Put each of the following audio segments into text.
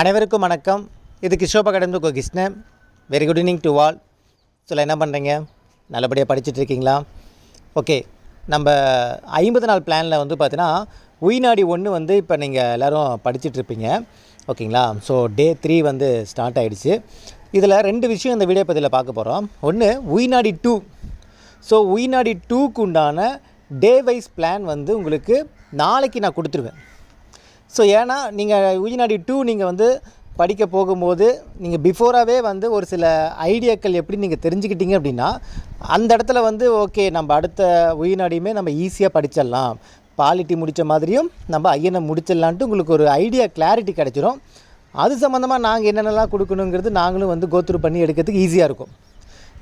அனைவருக்கும் வணக்கம். இது Kishoba academy go Krishnan. Very good evening to all சொல்ல என்ன பண்ணுறீங்க நல்லபடியாக படிச்சுட்டு இருக்கீங்களா? ஓகே நம்ம ஐம்பது நாள் பிளானில் வந்து பார்த்தீங்கன்னா உயிநாடி ஒன்று வந்து இப்போ நீங்கள் எல்லோரும் படிச்சுட்ருப்பீங்க ஓகேங்களா ஸோ டே த்ரீ வந்து ஸ்டார்ட் ஆகிடுச்சு இதில் ரெண்டு விஷயம் இந்த வீடியோ பதிவில் பார்க்க போகிறோம் ஒன்று உயிநாடி டூ ஸோ உயிநாடி டூக்கு உண்டான டே வைஸ் பிளான் வந்து உங்களுக்கு நாளைக்கு நான் கொடுத்துருவேன். ஸோ ஏன்னா நீங்கள் உயிநாடி டூ நீங்கள் வந்து படிக்க போகும்போது நீங்கள் பிஃபோராகவே வந்து ஒரு சில ஐடியாக்கள் எப்படி நீங்கள் தெரிஞ்சுக்கிட்டீங்க அப்படின்னா அந்த இடத்துல வந்து ஓகே நம்ம அடுத்த உயிநாடியுமே நம்ம ஈஸியாக படிச்சிடலாம். பாலிட்டி முடித்த மாதிரியும் நம்ம ஐஎன்எம் முடிச்சிடலான்ட்டு உங்களுக்கு ஒரு ஐடியா கிளாரிட்டி கிடச்சிரும். அது சம்மந்தமாக நாங்கள் என்னென்னலாம் கொடுக்கணுங்கிறது நாங்களும் வந்து கோத்ரூ பண்ணி எடுக்கிறதுக்கு ஈஸியாக இருக்கும்.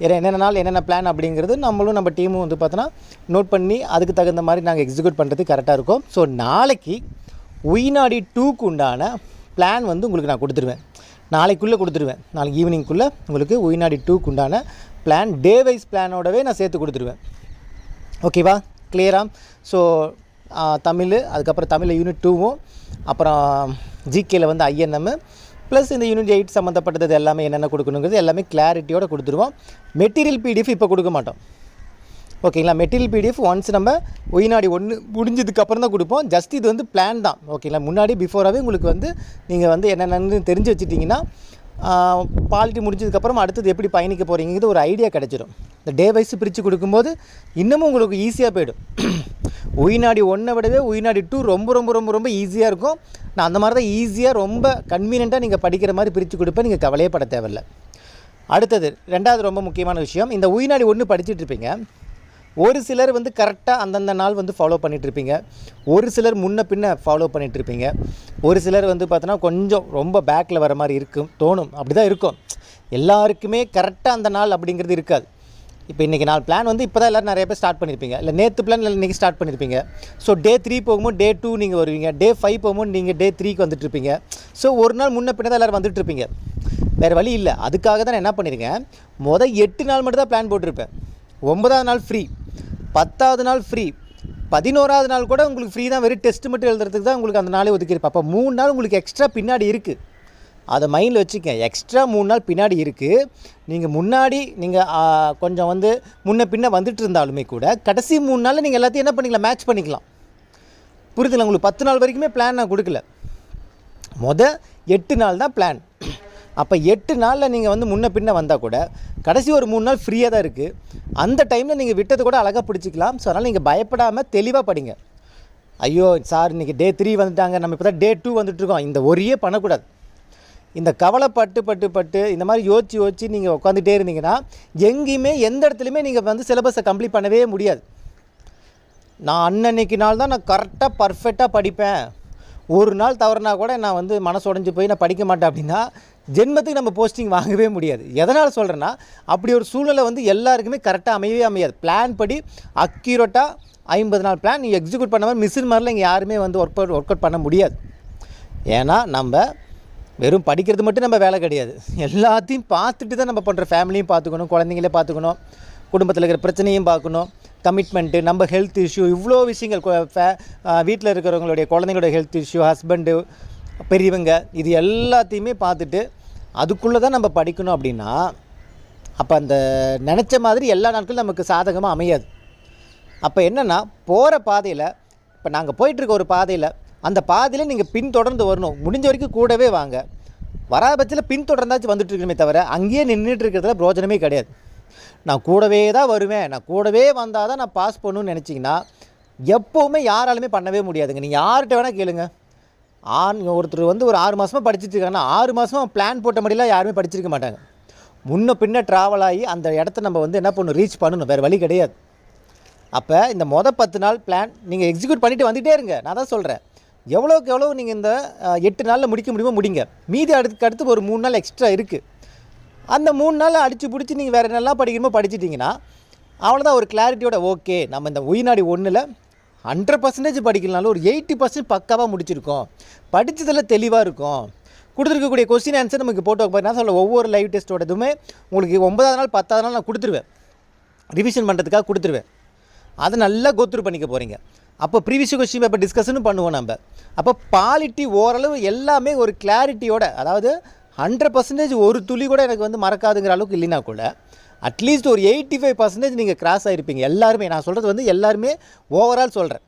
ஏன்னா என்னென்ன நாள் என்னென்ன பிளான் அப்படிங்கிறது நம்மளும் நம்ம டீமும் வந்து பார்த்தோன்னா நோட் பண்ணி அதுக்கு தகுந்த மாதிரி நாங்கள் எக்ஸிக்யூட் பண்ணுறதுக்கு கரெக்டாக இருக்கும். ஸோ நாளைக்கு உயிநாடி டூக்கு உண்டான பிளான் வந்து உங்களுக்கு நான் கொடுத்துருவேன். நாளைக்குள்ளே கொடுத்துருவேன். நாளைக்கு ஈவினிங்குள்ளே உங்களுக்கு உயிநாடி டூக்கு உண்டான பிளான் டே வைஸ் பிளானோடவே நான் சேர்த்து கொடுத்துருவேன். ஓகேவா கிளியராக ஸோ தமிழ் அதுக்கப்புறம் தமிழில் யூனிட் டூவும் அப்புறம் ஜிகேயில் வந்து ஐஎன்எம் ப்ளஸ் இந்த யூனிட் எயிட் சம்மந்தப்பட்டது எல்லாமே என்னென்ன கொடுக்கணுங்கிறது எல்லாமே கிளாரிட்டியோடு கொடுத்துருவோம். மெட்டீரியல் பிடிஎஃப் இப்போ கொடுக்க மாட்டோம். ஓகேங்களா? மெட்டீரியல் பிடிஎஃப் ஒன்ஸ் நம்ம ஒயினாடி ஒன்று முடிஞ்சதுக்கப்புறம் தான் கொடுப்போம். ஜஸ்ட் இது வந்து பிளான் தான். ஓகேங்களா? முன்னாடி பிஃபோராகவே உங்களுக்கு வந்து நீங்கள் வந்து என்னென்னு தெரிஞ்சு வச்சுட்டிங்கன்னா பாலிட்டி முடிஞ்சதுக்கப்புறம் அடுத்தது எப்படி பயணிக்க போகிறீங்கிறது ஒரு ஐடியா கிடச்சிடும் இந்த டே வைஸ் பிரித்து கொடுக்கும்போது இன்னமும் உங்களுக்கு ஈஸியாக போயிடும். உயிநாடி ஒன்றை விடவே உயிநாடி டூ ரொம்ப ரொம்ப ரொம்ப ரொம்ப ஈஸியாக இருக்கும். நான் அந்த மாதிரி தான் ஈஸியாக ரொம்ப கன்வீனியண்ட்டாக நீங்கள் படிக்கிற மாதிரி பிரித்து கொடுப்பேன். நீங்கள் கவலையே பட தேவையில்லை. அடுத்தது ரெண்டாவது ரொம்ப முக்கியமான விஷயம். இந்த உயிநாடி ஒன்று படிச்சுட்டு இருப்பீங்க. ஒரு சிலர் வந்து கரெக்டாக அந்தந்த நாள் வந்து ஃபாலோ பண்ணிகிட்ருப்பீங்க ஒரு சிலர் முன்ன பின்ன ஃபாலோ பண்ணிகிட்ருப்பீங்க ஒரு சிலர் வந்து பார்த்தோன்னா கொஞ்சம் ரொம்ப பேக்கில் வர மாதிரி இருக்கும் தோணும். அப்படி தான் இருக்கும். எல்லாருக்குமே கரெக்டாக அந்த நாள் அப்படிங்கிறது இருக்காது. இப்போ இன்றைக்கி நாள் பிளான் வந்து இப்போ தான் எல்லோரும் நிறைய பேர் ஸ்டார்ட் பண்ணியிருப்பீங்க இல்லை நேற்று பிளான் இல்லை இன்றைக்கி ஸ்டார்ட் பண்ணியிருப்பீங்க ஸோ டே த்ரீ போகும்போது டே டூ நீங்கள் வருவீங்க. டே ஃபைவ் போகும்போது நீங்கள் டே த்ரீக்கு வந்துட்டு இருப்பீங்க ஸோ ஒரு நாள் முன்ன பின்ன தான் எல்லோரும் வந்துட்டு இருப்பீங்க வேறு வழி இல்லை. அதுக்காக தான் நான் என்ன பண்ணியிருக்கேன் மொதல் எட்டு நாள் மட்டும் தான் பிளான் போட்டிருப்பேன். ஒன்பதாவது நாள் ஃப்ரீ பத்தாவது நாள் ஃப்ரீ பதினோராவது நாள் கூட உங்களுக்கு ஃப்ரீ தான். வெறும் டெஸ்ட் மட்டும் எழுதுறதுக்கு தான் உங்களுக்கு அந்த நாளே ஒதுக்கியிருப்பேன். அப்போ மூணு நாள் உங்களுக்கு எக்ஸ்ட்ரா பின்னாடி இருக்குது அதை மைண்டில் வச்சுக்க எக்ஸ்ட்ரா மூணு நாள் பின்னாடி இருக்குது நீங்கள் முன்னாடி நீங்கள் கொஞ்சம் வந்து முன்ன பின்ன வந்துட்டு இருந்தாலுமே கூட கடைசி மூணு நாளில் நீங்கள் எல்லாத்தையும் என்ன பண்ணிக்கலாம்? மேட்ச் பண்ணிக்கலாம். புரியுதுல உங்களுக்கு? பத்து நாள் வரைக்குமே பிளான் நான் கொடுக்கல. மொதல் எட்டு நாள் தான் பிளான் அப்போ எட்டு நாளில் நீங்கள் வந்து முன்ன பின்ன வந்தால் கூட கடைசி ஒரு மூணு நாள் ஃப்ரீயாக தான் இருக்குது அந்த டைமில் நீங்கள் விட்டது கூட அழகாக பிடிச்சிக்கலாம். ஸோ அதனால் நீங்கள் பயப்படாமல் தெளிவாக படிங்க. ஐயோ சார் இன்றைக்கி டே த்ரீ வந்துட்டாங்க. நம்ம இப்போ தான் டே டூ வந்துட்டுருக்கோம் இந்த ஒரே பண்ணக்கூடாது. இந்த கவலைப்பட்டு பட்டு பட்டு இந்த மாதிரி யோசிச்சு யோசிச்சு நீங்கள் உட்காந்துட்டே இருந்தீங்கன்னா எங்கேயுமே எந்த இடத்துலையுமே நீங்கள் வந்து சிலபஸை கம்ப்ளீட் பண்ணவே முடியாது. நான் அன்னன்னைக்கு நாள் தான் நான் கரெக்டாக பர்ஃபெக்டாக படிப்பேன். ஒரு நாள் தவறுனா கூட நான் வந்து மனசு உடஞ்சி போய் நான் படிக்க மாட்டேன் அப்படின்னா ஜென்மத்துக்கு நம்ம போஸ்டிங் வாங்கவே முடியாது. எதனால் சொல்கிறேன்னா அப்படி ஒரு சூழ்நிலை வந்து எல்லாருக்குமே கரெக்டாக அமையவே அமையாது. பிளான் படி அக்யூரேட்டாக ஐம்பது நாள் பிளான் நீ எக்ஸிக்யூட் பண்ண மாதிரி மிஷின் மாதிரிலாம் இங்கே யாருமே வந்து ஒர்க் அவுட் ஒர்க் அவுட் பண்ண முடியாது. ஏன்னா நம்ம வெறும் படிக்கிறது மட்டும் நம்ம வேலை கிடையாது. எல்லாத்தையும் பார்த்துட்டு தான் நம்ம பண்ணுற ஃபேமிலியும் பார்த்துக்கணும் குழந்தைங்களே பார்த்துக்கணும் குடும்பத்தில் இருக்கிற பிரச்சனையும் பார்க்கணும் கமிட்மெண்ட்டு நம்ம ஹெல்த் இஷ்யூ இவ்வளோ விஷயங்கள் வீட்டில் இருக்கிறவங்களுடைய குழந்தைங்களோட ஹெல்த் இஷ்யூ ஹஸ்பண்டு பெரியவங்க இது எல்லாத்தையுமே பார்த்துட்டு அதுக்குள்ளே தான் நம்ம படிக்கணும் அப்படின்னா அப்போ அந்த நினச்ச மாதிரி எல்லா நாட்களும் நமக்கு சாதகமாக அமையாது. அப்போ என்னென்னா போகிற பாதையில் இப்போ நாங்கள் போயிட்டுருக்க ஒரு பாதையில் அந்த பாதையில் நீங்கள் பின்தொடர்ந்து வரணும். முடிஞ்ச வரைக்கும் கூடவே வாங்க. வராத பட்சத்தில் பின்தொடர்ந்தாச்சும் வந்துட்டு இருக்கணுமே தவிர அங்கேயே நின்றுட்டு இருக்கிறதுல பிரோஜனமே கிடையாது. நான் கூடவே தான் வருவேன். நான் கூடவே வந்தால் தான் நான் பாஸ் பண்ணணும்னு நினச்சிங்கன்னா எப்போவுமே யாராலுமே பண்ணவே முடியாதுங்க. நீங்கள் யார்கிட்ட வேணால் கேளுங்கள் ஆண் ஒருத்தர் வந்து ஒரு ஆறு மாதமாக படிச்சுட்டு இருக்காங்கன்னா ஆறு மாதமாக பிளான் போட்ட மாதிரிலாம் யாருமே படிச்சிருக்க மாட்டாங்க. முன்ன பின்ன ட்ராவல் ஆகி அந்த இடத்த நம்ம வந்து என்ன பண்ணணும்? ரீச் பண்ணணும். வேறு வழி கிடையாது. அப்போ இந்த மொதல் பத்து நாள் பிளான் நீங்கள் எக்ஸிக்யூட் பண்ணிவிட்டு வந்துகிட்டே இருங்க. நான் தான் சொல்கிறேன் எவ்வளோக்கு எவ்வளோ நீங்கள் இந்த எட்டு நாளில் முடிக்க முடியுமோ முடிங்க. மீதி அடுத்து அடுத்து ஒரு மூணு நாள் எக்ஸ்ட்ரா இருக்குது அந்த மூணு நாள் அடித்து பிடிச்சி நீங்கள் வேறு நல்லா படிக்கணுமோ படிச்சிட்டிங்கன்னா அவ்வளோதான் ஒரு கிளாரிட்டியோட ஓகே நம்ம இந்த உயிர்நாடி ஒன்றில் ஹண்ட்ரட் பர்சன்டேஜ் படிக்கலனாலும் ஒரு எயிட்டி பர்சன்ட் பக்காவாக முடிச்சிருக்கோம். படித்ததில் தெளிவாக இருக்கும். கொடுத்துருக்கக்கூடிய கொஸ்டின் ஆன்சர் நமக்கு போட்டு வைப்பேன் நான் சொல்ல ஒவ்வொரு லைவ் டெஸ்ட்டோட இதுவுமே உங்களுக்கு ஒன்பதாவது நாள் பத்தாவது நாள் நான் கொடுத்துருவேன். ரிவிஷன் பண்ணுறதுக்காக கொடுத்துருவேன். அதை நல்லா கோத்ரூ பண்ணிக்க போகிறீங்க அப்போ ப்ரீவியஸ் கொஸ்டின் பேப்பர் டிஸ்கஷனும் பண்ணுவோம் நம்ம அப்போ பாலிட்டி ஓரளவு எல்லாமே ஒரு கிளாரிட்டியோட அதாவது ஹண்ட்ரட் பர்சன்டேஜ் ஒரு துளி கூட எனக்கு வந்து மறக்காதுங்கிற அளவுக்கு இல்லைனா கூட அட்லீஸ்ட் ஒரு எயிட்டி ஃபைவ் பர்சன்டேஜ் நீங்கள் கிராஸ் ஆகிருப்பீங்க எல்லாருமே நான் சொல்கிறது வந்து எல்லாருமே ஓவரால் சொல்கிறேன்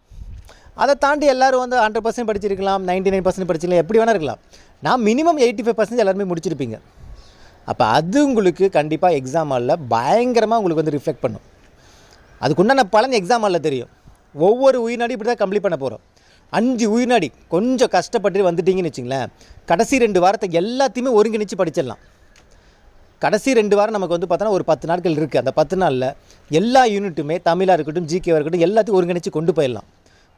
அதை தாண்டி எல்லாரும் வந்து ஹண்ட்ரட் பர்சன்ட் படிச்சிருக்கலாம் நைன்டி நைன் பர்சன்ட் படிச்சிருக்கலாம் எப்படி வேணால் இருக்கலாம். நான் மினிமம் எயிட்டி ஃபைவ் பர்சன்டேஜ் எல்லாருமே முடிச்சிருப்பீங்க. அப்போ அது உங்களுக்கு கண்டிப்பாக எக்ஸாம் ஹாலில் பயங்கரமாக உங்களுக்கு வந்து ரிஃப்ளெக்ட் பண்ணும். அதுக்குண்டான பலன் எக்ஸாம் ஹாலில் தெரியும். ஒவ்வொரு உயிர்நாடி இப்படி தான் கம்ப்ளீட் பண்ண போகிறோம் அஞ்சு உயிர்நாடி கொஞ்சம் கஷ்டப்பட்டு வந்துட்டீங்கன்னு வச்சிங்களேன் கடைசி ரெண்டு வாரத்தை எல்லாத்தையுமே ஒருங்கிணைச்சு படிச்சிடலாம். கடைசி ரெண்டு வாரம் நமக்கு வந்து பார்த்தோன்னா ஒரு பத்து நாட்கள் இருக்குது அந்த பத்து நாளில் எல்லா யூனிட்டுமே தமிழாக இருக்கட்டும் ஜிகேவாக இருக்கட்டும் எல்லாத்தையும் ஒருங்கிணைச்சு கொண்டு போயிடலாம்.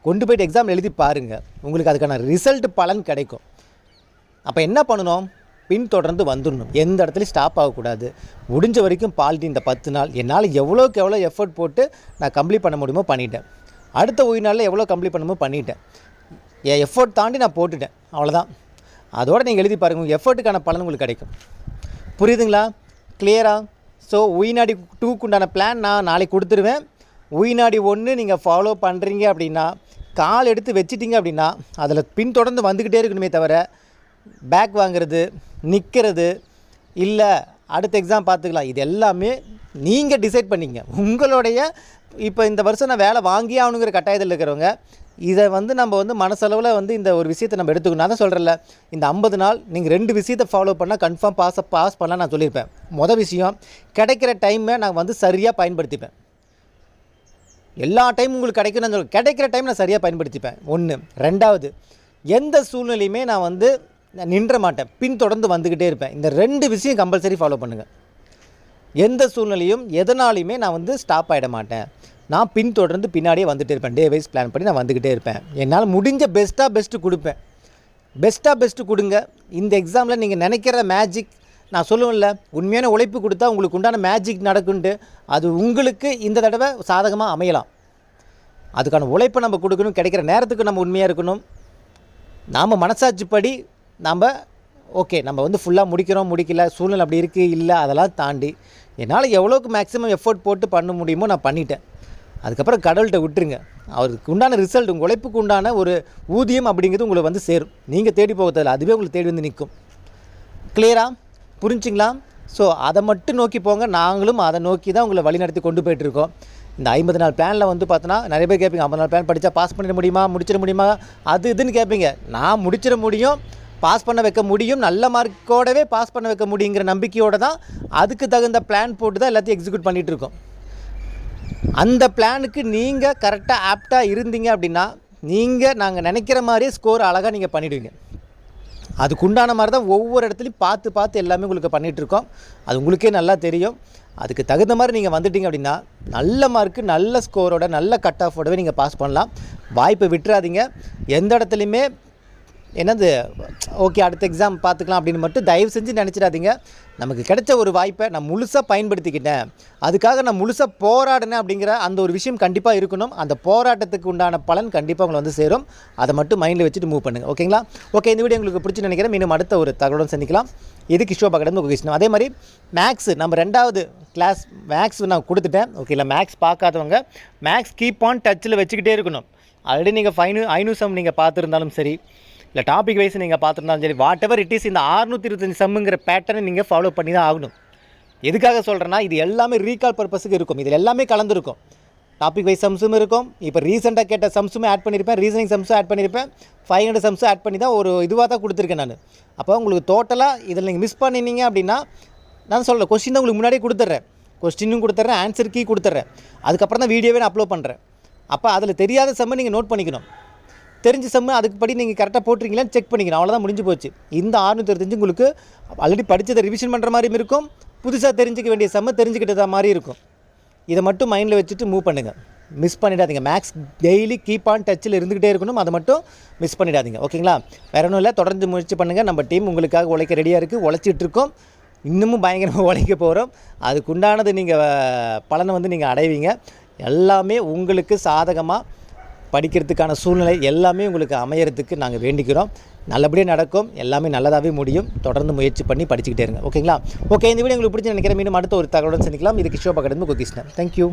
கொண்டு போயிட்டு எக்ஸாம் எழுதி பாருங்கள் உங்களுக்கு அதுக்கான ரிசல்ட் பலன் கிடைக்கும். அப்போ என்ன பண்ணணும்? பின்தொடர்ந்து வந்துடணும். எந்த இடத்துலையும் ஸ்டாப் ஆகக்கூடாது. முடிஞ்ச வரைக்கும் பால்டி இந்த பத்து நாள். என்னால் எவ்வளோக்கு எவ்வளோ எஃபர்ட் போட்டு நான் கம்ப்ளீட் பண்ண முடியுமோ பண்ணிட்டேன். அடுத்த ஓய்வு நாளில் எவ்வளோ கம்ப்ளீட் பண்ணணுமோ பண்ணிட்டேன். என் எஃபோர்ட் தாண்டி நான் போட்டுட்டேன். அவ்வளோதான் அதோடு நீங்கள் எழுதி பாருங்கள் உங்கள் எஃபர்ட்டுக்கான பலன் உங்களுக்கு கிடைக்கும். புரியுதுங்களா? கிளியராக ஸோ உயிநாடி டூக்கு உண்டான பிளான் நான் நாளைக்கு கொடுத்துருவேன். உயினாடி ஒன்று நீங்கள் ஃபாலோ பண்ணுறீங்க அப்படின்னா கால் எடுத்து வச்சிட்டிங்க அப்படின்னா அதில் பின்தொடர்ந்து வந்துக்கிட்டே இருக்கணுமே தவிர பேக் வாங்குறது நிற்கிறது இல்லை அடுத்த எக்ஸாம் பார்த்துக்கலாம். இது எல்லாமே நீங்கள் டிசைட் பண்ணிங்க. உங்களுடைய இப்போ இந்த வருஷம் நான் வேலை வாங்கியே ஆகணுங்கிற கட்டாயத்தில் இருக்கிறவங்க இதை வந்து நம்ம வந்து மனசளவில் வந்து இந்த ஒரு விஷயத்தை நம்ம எடுத்துக்கணும். நான் தான் சொல்கிறேன்ல இந்த ஐம்பது நாள் நீங்கள் ரெண்டு விஷயத்தை ஃபாலோ பண்ணால் கன்ஃபார்ம் பாஸ் பாஸ் பண்ணலாம் நான் சொல்லியிருப்பேன். மொதல் விஷயம் கிடைக்கிற டைமை நான் வந்து சரியாக பயன்படுத்திப்பேன். எல்லா டைமும் உங்களுக்கு கிடைக்கணும்னு சொல்ல கிடைக்கிற டைம் நான் சரியாக பயன்படுத்திப்பேன். ஒன்று ரெண்டாவது எந்த சூழ்நிலையுமே நான் வந்து நான் நின்ற மாட்டேன். பின்தொடர்ந்து வந்துக்கிட்டே இருப்பேன். இந்த ரெண்டு விஷயம் கம்பல்சரி ஃபாலோ பண்ணுங்கள் எந்த சூழ்நிலையும் எதனாலையுமே நான் வந்து ஸ்டாப் ஆகிட மாட்டேன். நான் பின்தொடர்ந்து பின்னாடியே வந்துகிட்டே இருப்பேன். டே வைஸ் பிளான் பண்ணி நான் வந்துக்கிட்டே இருப்பேன். என்னால் முடிஞ்ச பெஸ்ட்டாக பெஸ்ட்டு கொடுப்பேன். பெஸ்ட்டாக பெஸ்ட்டு கொடுங்க. இந்த எக்ஸாமில் நீங்கள் நினைக்கிற மேஜிக் நான் சொல்லுவேன்ல உண்மையான உழைப்பு கொடுத்தா உங்களுக்கு உண்டான மேஜிக் நடக்குன்ட்டு அது உங்களுக்கு இந்த தடவை சாதகமாக அமையலாம். அதுக்கான உழைப்பை நம்ம கொடுக்கணும். கிடைக்கிற நேரத்துக்கு நம்ம உண்மையாக இருக்கணும். நாம் மனசாட்சிப்படி நாம் ஓகே நம்ம வந்து ஃபுல்லாக முடிக்கிறோம் முடிக்கல சூழ்நிலை அப்படி இருக்குது இல்லை அதெல்லாம் தாண்டி என்னால் எவ்வளோக்கு மேக்ஸிமம் எஃபோர்ட் போட்டு பண்ண முடியுமோ நான் பண்ணிட்டேன். அதுக்கப்புறம் கடவுள்கிட்ட விட்டுருங்க. அவருக்கு உண்டான ரிசல்ட் உங்கள் உழைப்புக்கு உண்டான ஒரு ஊதியம் அப்படிங்கிறது உங்களை வந்து சேரும். நீங்கள் தேடி போகிறதில்ல அதுவே உங்களுக்கு தேடி வந்து நிற்கும். கிளியராக புரிஞ்சிங்களா? ஸோ அதை மட்டும் நோக்கி போங்க. நாங்களும் அதை நோக்கி தான் உங்களை வழிநடத்தி கொண்டு போயிட்டுருக்கோம் இந்த ஐம்பது நாள் பிளானில் வந்து பார்த்தோன்னா நிறைய பேர் கேட்பீங்க ஐம்பது நாள் பிளான் படித்தா பாஸ் பண்ணிட முடியுமா? முடிச்சிட முடியுமா? அது இதுன்னு கேட்பீங்க. நான் முடிச்சிட முடியும் பாஸ் பண்ண வைக்க முடியும் நல்ல மார்க்கோடவே பாஸ் பண்ண வைக்க முடியுங்கிற நம்பிக்கையோடு தான் அதுக்கு தகுந்த பிளான் போட்டு தான் எல்லாத்தையும் எக்ஸிக்யூட் பண்ணிகிட்டு இருக்கோம். அந்த பிளானுக்கு நீங்கள் கரெக்டாக ஆப்டாக இருந்தீங்க அப்படின்னா நீங்கள் நாங்கள் நினைக்கிற மாதிரியே ஸ்கோர் அழகாக நீங்கள் பண்ணிவிடுவீங்க அதுக்குண்டான மாதிரி தான் ஒவ்வொரு இடத்துலையும் பார்த்து பார்த்து எல்லாமே உங்களுக்கு பண்ணிகிட்ருக்கோம் அது உங்களுக்கே நல்லா தெரியும். அதுக்கு தகுந்த மாதிரி நீங்கள் வந்துட்டீங்க அப்படின்னா நல்ல மார்க்கு நல்ல ஸ்கோரோட நல்ல கட் ஆஃபோடவே நீங்கள் பாஸ் பண்ணலாம். வாய்ப்பை விட்டுறாதீங்க. எந்த இடத்துலையுமே என்னது? ஓகே அடுத்த எக்ஸாம் பார்த்துக்கலாம் அப்படின்னு மட்டும் தயவு செஞ்சு நினச்சிடாதீங்க. நமக்கு கிடைச்ச ஒரு வாய்ப்பை நான் முழுசாக பயன்படுத்திக்கிட்டேன். அதுக்காக நான் முழுசாக போராடினேன் அப்படிங்கிற அந்த ஒரு விஷயம் கண்டிப்பாக இருக்கணும். அந்த போராட்டத்துக்கு உண்டான பலன் கண்டிப்பாக உங்களை வந்து சேரும். அதை மட்டும் மைண்டில் வச்சுட்டு மூவ் பண்ணுங்கள் ஓகேங்களா ஓகே இந்த வீடியோ உங்களுக்கு பிடிச்சி நினைக்கிறேன். மீண்டும் அடுத்த ஒரு தகவலுடன் சந்திக்கலாம். இது கிஷோ பக்கத்து உங்கள் கிருஷ்ணன் அதே மாதிரி மேக்ஸ் நம்ம ரெண்டாவது கிளாஸ் மேக்ஸ் நான் கொடுத்துட்டேன். ஓகே இல்லை மேக்ஸ் பார்க்காதவங்க மேக்ஸ் கீப் ஆன் டச்சில் வச்சுக்கிட்டே இருக்கணும். ஆல்ரெடி நீங்கள் ஃபைனு ஐநூறு நீங்கள் பார்த்துருந்தாலும் சரி. இல்லை டாபிக் வைஸ் நீங்கள் பார்த்துருந்தாலும் சரி வாட் எவர் இட் இஸ் இந்த ஆறுநூற்றி இருபத்தஞ்சி சம்முங்கிற பேட்டர்னை நீங்கள் ஃபாலோ பண்ணி தான் ஆகணும். எதுக்காக சொல்கிறேன்னா இது எல்லாமே ரீகால் பர்பஸுக்கு இருக்கும். இதில் எல்லாமே கலந்துருக்கும். டாபிக் வைஸ் சம்ஸும் இருக்கும். இப்போ ரீசெண்டாக கேட்ட சம்ஸுமே ஆட் பண்ணியிருப்பேன் ரீசனிங் சம்ஸும் ஆட் பண்ணியிருப்பேன் ஃபைவ் ஹண்ட்ரட் சம்ஸும் ஆட் பண்ணி தான் ஒரு இதுவாக தான் கொடுத்துருக்கேன் நான். அப்போ உங்களுக்கு டோட்டலாக இதில் நீங்கள் மிஸ் பண்ணினீங்க அப்படின்னா நான் சொல்ல கொஸ்டின் தான் உங்களுக்கு முன்னாடியே கொடுத்துட்றேன். கொஸ்டினும் கொடுத்துட்றேன் ஆன்சர் கீ கொடுத்துட்றேன். அதுக்கப்புறம் தான் வீடியோவே நான் அப்லோட் பண்ணுறேன் அப்போ அதில் தெரியாத செம்மை நீங்கள் நோட் பண்ணிக்கணும். தெரிஞ்ச செம்மு அதுக்கு படி நீங்கள் கரெக்டாக போட்டிருக்கீங்களான்னு செக் பண்ணிக்கணும். அவ்வளோதான் முடிஞ்சு போச்சு. இந்த ஆறுநூற்றி இருபத்தஞ்சு உங்களுக்கு ஆல்ரெடி படித்ததை ரிவிஷன் பண்ணுற மாதிரியும் இருக்கும். புதுசாக தெரிஞ்சிக்க வேண்டிய செம்ம தெரிஞ்சுக்கிட்டதா மாதிரி இருக்கும். இதை மட்டும் மைண்டில் வச்சுட்டு மூவ் பண்ணுங்கள் மிஸ் பண்ணிடாதீங்க. மேக்ஸ் டெய்லி கீப் ஆன் டச்சில் இருந்துக்கிட்டே இருக்கணும். அதை மட்டும் மிஸ் பண்ணிடாதீங்க. ஓகேங்களா? வேற ஒன்றும் இல்லை. தொடர்ந்து முயற்சி பண்ணுங்கள் நம்ம டீம் உங்களுக்காக உழைக்க ரெடியாக இருக்குது உழைச்சிட்டு இருக்கோம். இன்னமும் பயங்கரமாக உழைக்க போகிறோம் அதுக்குண்டானது நீங்கள் பலனை வந்து நீங்கள் அடைவீங்க. எல்லாமே உங்களுக்கு சாதகமாக படிக்கிறதுக்கான சூழ்நிலை எல்லாமே உங்களுக்கு அமையறதுக்கு நாங்கள் வேண்டிக்கிறோம். நல்லபடியாக நடக்கும். எல்லாமே நல்லதாகவே முடியும். தொடர்ந்து முயற்சி பண்ணி படிச்சுக்கிட்டே இருங்க. ஓகேங்களா? ஓகே இந்த வீடியோ உங்களுக்கு பிடிச்சி நினைக்கிறேன். மீண்டும் அடுத்த ஒரு தகவலுடன் சந்திக்கலாம். இது கிஷோபா கடந்து கிருஷ்ணன் தேங்க்யூ